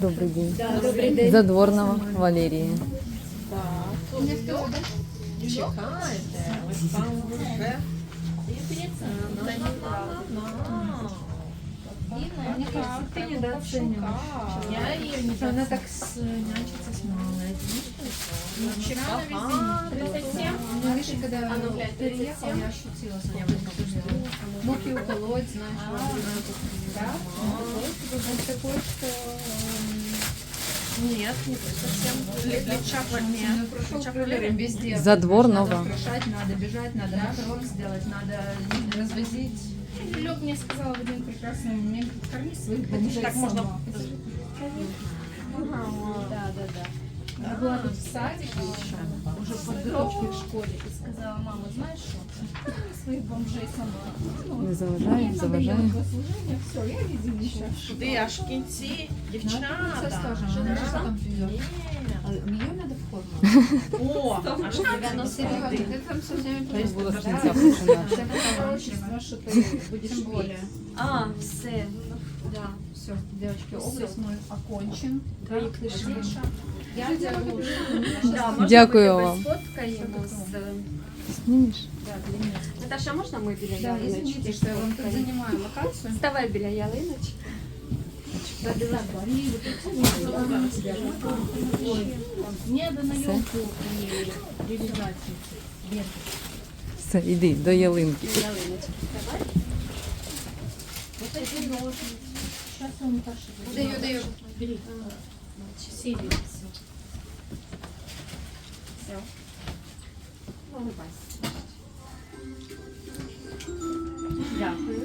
Добрий день. Добрий день. Задворнова Валерія. Чекайте, ось там вже. Мне кажется, ты недооцениваешь. Я її не Она так с- нянчится с малой. Вчера на весь день. 37. Ну, видишь, когда А ну, глянь, переехал, 37. я ощутила, что я буду Мог и уколоть, знаешь, вот, да? Он такой, что... эм, Нет, не совсем. Личак ну, прошел проверим везде. Задворнова. Надо украшать, надо бежать, надо макарон сделать, надо развозить. Лёг мне сказал в один прекрасный момент, корми своих бомжей Так можно. сама. Да, да, да. Я была тут в садике еще, уже под дырочкой в школе, и сказала, мама, знаешь что, своих бомжей сама. Ну, Не заважає, надо заважає. делать служение, все, я видела еще. Туди аж в кінці, Це дівчата. скажем, Що она там? там пьет? Ні. А Ее надо О, аж Ну, серьезно, там со було з кінця починати. Це пророчество, що ти будеш Тем А, все. Да. Все, девочки, образ мой окончен. Твої книжки. Я делаю. Да, можна Дякую вам. сфоткаємо з... Знімеш? Да, для. Наташа, можна ми біля Да, ялиночки? извините, что я вам тут занимаю локацию. Ставай біля ялиночки. Все, йди до ялинки. Даю, даю. Дякую.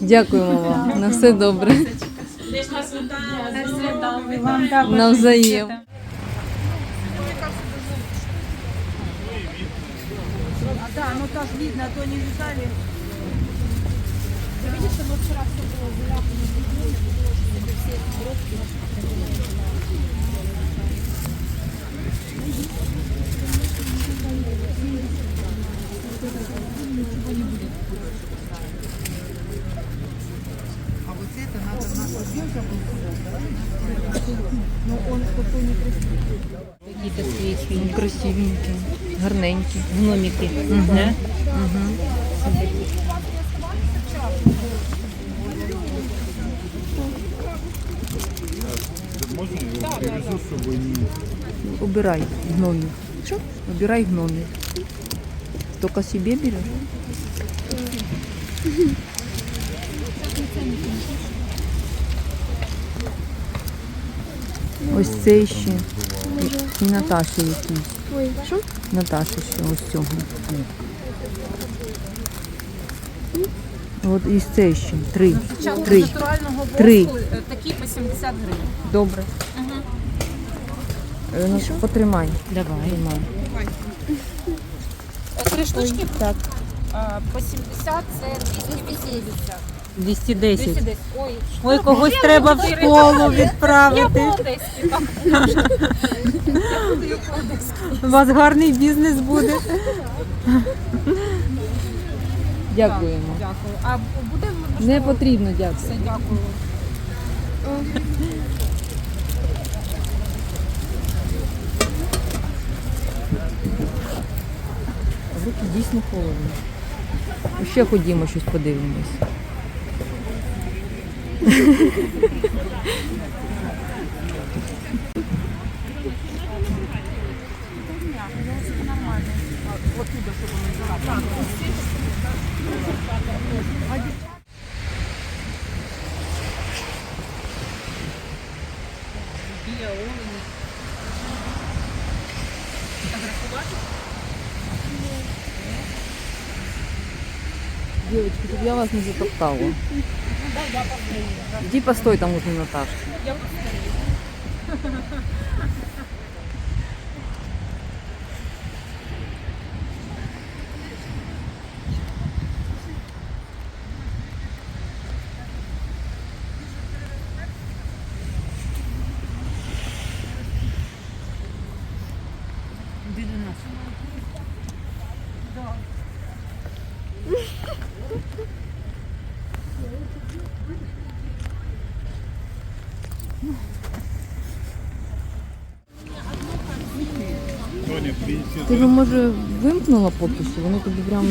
Дякуємо вам. На все добре. Десь нас вітає. Навзаєм. Да, ну так видно, а то не видали. Какие-то свечи. Ну, Красивенькі, гарненькі. Гномики. Угу. Угу. Я привезу? Убирай гномів. Що? Убирай гномів. Только себе береш? Ось це ще. І, і Наташі якісь. Ой, що? Наташі ще ось цього. От і це ще. Три. Три. натурального Три. воску, е, такі по 70 гривень. Добре. Е, Ну, потримай. Давай. Тримай. Три штучки Так. а, по 70 це 280. 210. 210. Ой, Ой, когось треба в школу я відправити. У вас гарний бізнес буде. Дякуємо. Дякую. А буде Не потрібно, дякую. все, дякую. Руки дійсно холодні. Ну, Ще ходімо, щось подивимось. Фотографувати? Девочки, чтобы я вас не затоптала. Иди постой там возле Наташки. Ти би, може, вимкнула поки що, воно тобі прям.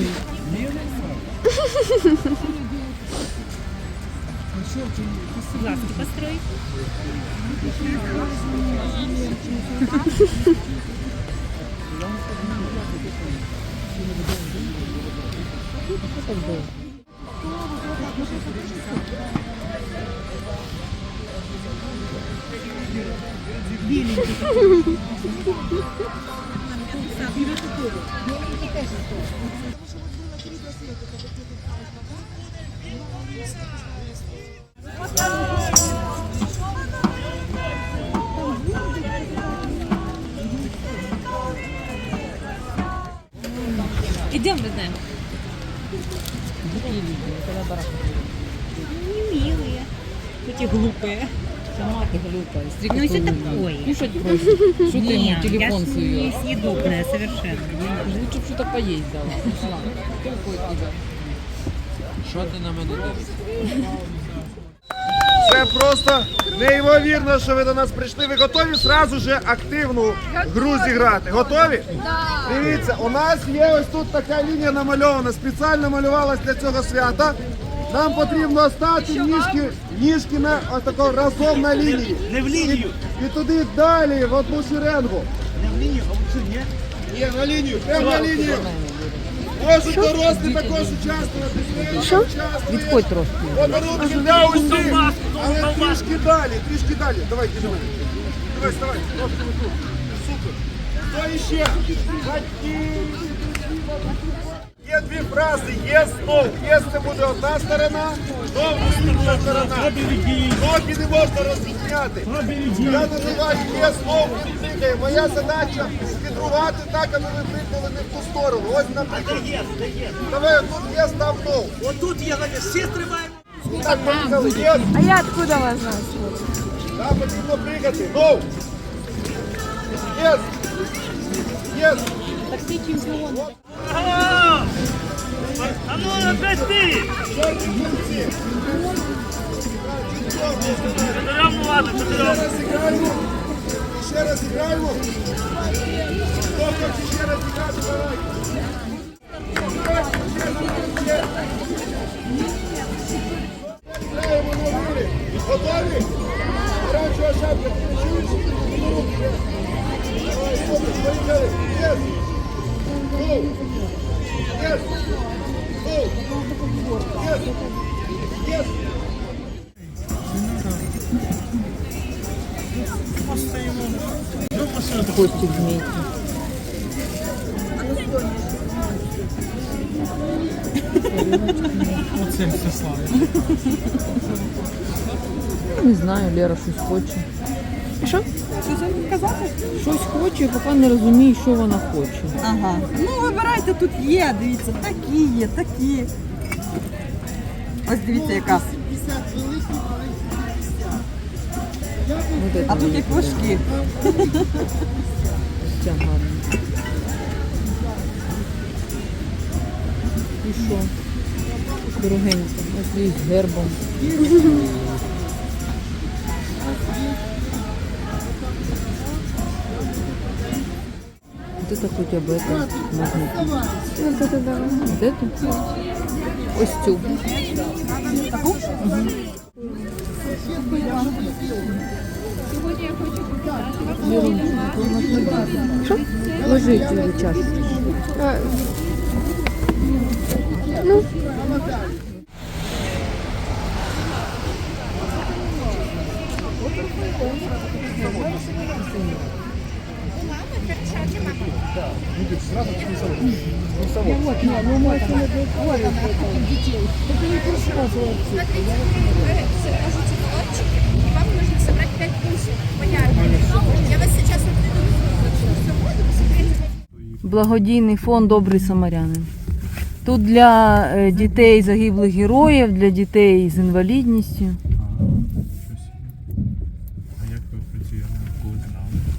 Идем мы знаем. Дикие люди, это наоборот. Милые, эти глупые. ти глупая. Ну, это такое. Кушать просит. Что ты ему телефон суешь? Несъедобное совершенно. Лучше б что-то поесть дала. Ладно, кто уходит тебя? Що ти на мене дивишся? Це просто неймовірно, що ви до нас прийшли. Ви готові зразу же активну гру зіграти? Готові? Дивіться, у нас є ось тут така лінія намальована, спеціально малювалась для цього свята. Нам потрібно стати ніжки, ніжки на ось тако разом на лінії. Не в лінію. І, і туди далі, в одну шеренгу. Не в лінію, а в ні? Ні, на лінію, прямо на лінію. Можуть дорослі також участвувати. Що? Відходь трошки. Подарунки для усіх, але трішки далі, трішки далі. Давай, мене. Давай, тут. Супер. Хто іще? Батьки. Є дві фрази, є знов. Є це буде одна сторона, знов буде інша сторона. Ноги не можна розрізняти. Я називаю є знов, він тикає. Моя задача підругати так, аби ви прикнули не в ту сторону. Ось наприклад. Давай, тут є став нов. Отут є, всі стрибаємо. Так, поїхали, є. А я откуда вас знаю? Так, потрібно пригати. Гоу! Єс! Єс! А ну, опять ти! Чотирьом, ладно, чотирьом. Ще раз граємо. Хто хоче ще раз грати, давай. Граємо на. Готові? Оранжева шапка, чуєш? Ну. Давай, поїхали. Єс! Гоу! Єс! Єс! Костик змейки. Оцим все славно. Ну, Не знаю, Лера щось хоче. Що? Щось казати? Щось хоче, поки не розумію, що вона хоче. Ага. Ну, вибирайте, тут є, дивіться, такі є, такі. Ось дивіться, яка. Вот это А тут мені як важкі. Ця гарна. І що? Дорогенько. Ось з гербом. Вот это хотя бы это можно. Вот это да. Вот это? Ось цю. Що? Ложи цю чашку. Покажите молодчик, и вам нужно собрать 5 бусин. Понятно. Я вас сейчас отведу. Благодійний фонд Добрий самарянин. Тут для е, дітей загиблих героїв, для дітей з інвалідністю.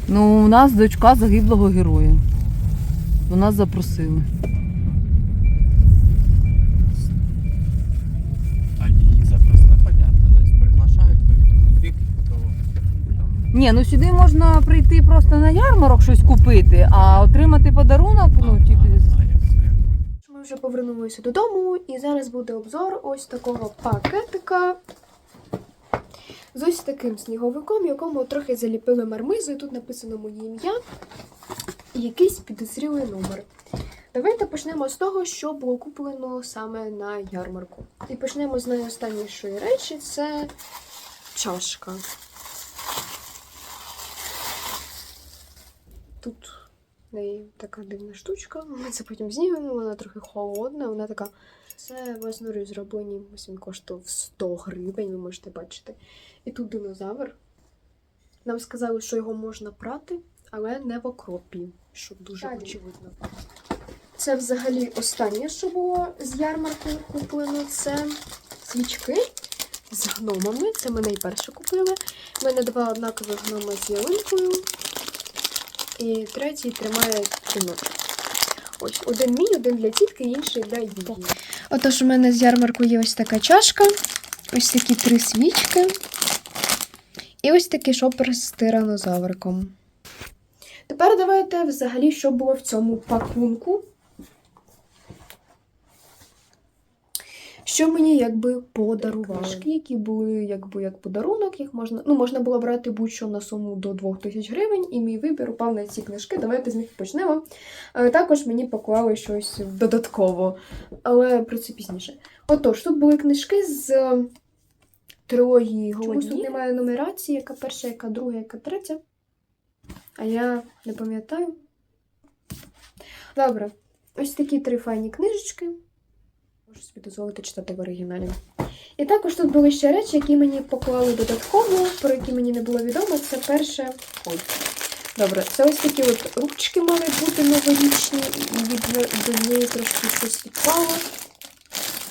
Ну, у нас дочка загиблого героя. До нас запросили. А її запросили, понятно. Тобто приглашають, рік, то там Ні, ну сюди можна прийти просто на ярмарок щось купити, а отримати подарунок, ну, типу, Ми вже повернулися додому, і зараз буде обзор ось такого пакетика з ось таким сніговиком, якому трохи заліпили мармизу, і тут написано моє ім'я і якийсь підозрілий номер. Давайте почнемо з того, що було куплено саме на ярмарку. І почнемо з найостаннішої речі це чашка. Тут в неї така дивна штучка. Ми це потім знімемо, вона трохи холодна, вона така. Це власнорі зроблені, ось він коштував 100 гривень, ви можете бачити. І тут динозавр. Нам сказали, що його можна прати, але не в окропі, що дуже очевидно. Це взагалі останнє, що було з ярмарку куплено. Це свічки з гномами. Це ми найперше купили. У мене два однакових гнома з ялинкою. І третій тримає кіночок. Ось один мій, один для тітки, інший для її. Отож, у мене з ярмарку є ось така чашка, ось такі три свічки. І ось такий шопер з тиранозавриком. Тепер давайте взагалі, що було в цьому пакунку. Що мені якби подарували, які були якби як подарунок, їх можна, ну, можна було брати будь-що на суму до 2000 гривень, і мій вибір упав на ці книжки. Давайте з них почнемо. Е, Також мені поклали щось додатково, але про це пізніше. Отож, тут були книжки з е, трилогії Чомусь тут немає нумерації, яка перша, яка друга, яка третя. А я не пам'ятаю. Добре, ось такі три файні книжечки. Можу собі дозволити читати в оригіналі. І також тут були ще речі, які мені поклали додатково, про які мені не було відомо. Це перше. Ой. Добре, це ось такі от ручки мали бути новорічні, і від неї трошки щось відпало.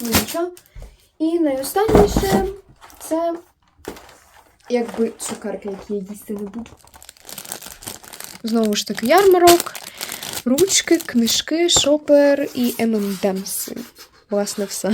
Ну нічого. І найостанніше це якби цукерки, які я їсти не буду. Знову ж таки, ярмарок, ручки, книжки, шопер і M&M's. Власне, все.